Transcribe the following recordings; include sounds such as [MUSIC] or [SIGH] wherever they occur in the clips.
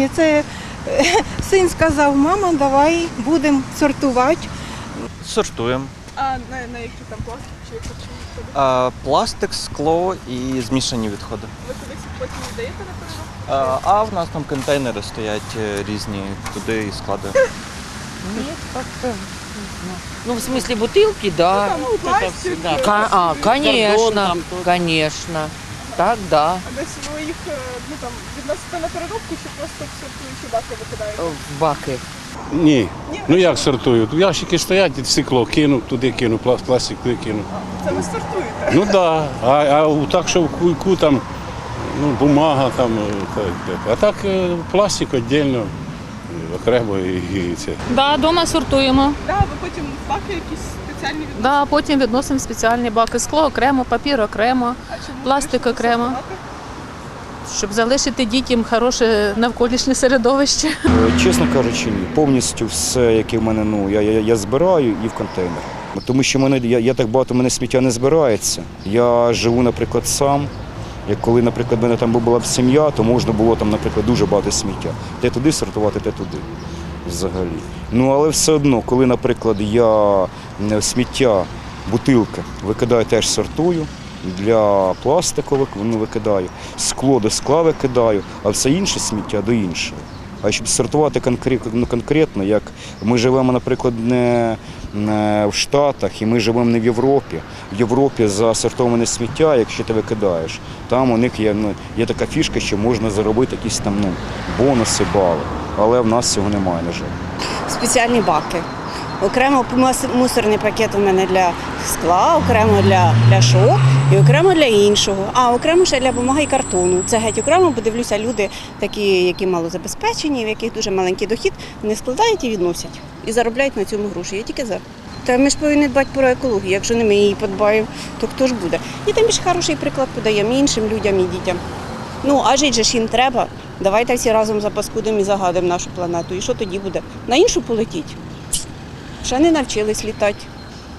І Це е, [LAUGHS] син сказав, мама, давай будемо сортувати. Сортуємо. А на, на які там пластик чи які чи відходи? А, пластик, скло і змішані відходи. Ви кудись їх потім віддаєте на переробку? А, а в нас там контейнери стоять е, різні, туди і складаємо. [LAUGHS] Нет, как-то. не знаю. Ну, в смысле, бутылки, да. Ну, там пластик, Да. э, Ка- а, Картон конечно, там тут. конечно. Так, да. А десь ви їх е, ну, там, відносите на переробку чи просто в сортуючі баки викидаєте? В баки. Ні. Ну як сортую? Ящики стоять, і стекло кину, туди кину, пла- пластик туди кину. Це ви сортуєте? Ну так. Да. А, а у- так, що в кульку там ну, бумага там. е, так, так. А так е, пластик віддільно, е, окремо і, і це. Да, дома сортуємо. Да, ви потім в баки якісь спеціальні відносите? Да, потім відносимо в спеціальні баки. Скло окремо, папір окремо, А пластик окремо. щоб залишити дітям хороше навколишнє середовище. Е, Чесно кажучи, ні. Повністю все, яке в мене, ну я, я, я збираю і в контейнер. Тому що в мене я, я так багато мене сміття не збирається. Я живу, наприклад, сам. Як коли, наприклад, в мене там була б сім'я, то можна було там, наприклад, дуже багато сміття. Те туди сортувати, те туди. Взагалі. Ну але все одно, коли, наприклад, я е, сміття, бутилки викидаю, теж сортую. Для пластикових ну, викидаю, скло до скла викидаю, а все інше сміття до іншого. А щоб сортувати конкретно, ну, конкретно, як ми живемо, наприклад, не в Штатах, і ми живемо не в Європі. В Європі за сортоване сміття, якщо ти викидаєш, там у них є, ну, є така фішка, що можна заробити якісь там ну, бонуси, бали. Але в нас цього немає, на жаль. спеціальні баки. Окремо мусорний пакет у мене для скла, окремо для пляшок і окремо для іншого. А окремо ще для бумаги і картону. Це геть окремо, бо дивлюся, люди такі, які малозабезпечені, в яких дуже маленький дохід, вони складають і відносять. І заробляють на цьому гроші. Я тільки за. Та ми ж повинні дбати про екологію. Якщо не ми її подбаємо, то хто ж буде? І тим більше хороший приклад подаємо іншим людям і дітям. Ну, а жити же ж їм треба. Давайте всі разом запаскудимо і загадимо нашу планету. І що тоді буде? На іншу полетіть. Ще не навчились літати.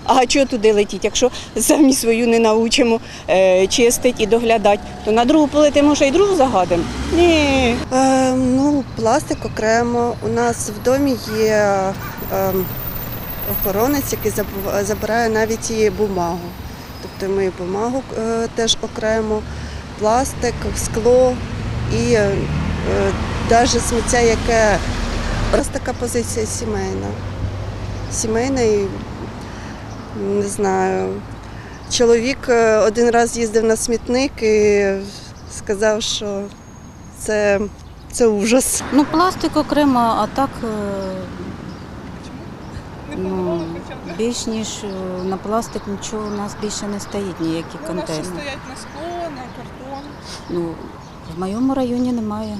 А чого туди летіть? Якщо самі свою не научимо е, чистити і доглядати, то на другу полетимо, ще й другу загадимо. Ні. Е, ну, пластик окремо. У нас в домі є е, охоронець, який забирає навіть і бумагу. Тобто ми бумагу е, теж окремо, пластик, скло і е, навіть сміття, яке просто така позиція сімейна. Сімейна і не знаю. Чоловік е, один раз їздив на смітник і сказав, що це, це ужас. Ну, пластик окремо, а так е, ну? Більш ніж е, на пластик нічого у нас більше не стоїть, ніякі контейнери. у нас ще стоять на скло, на картон. Ну, в моєму районі немає.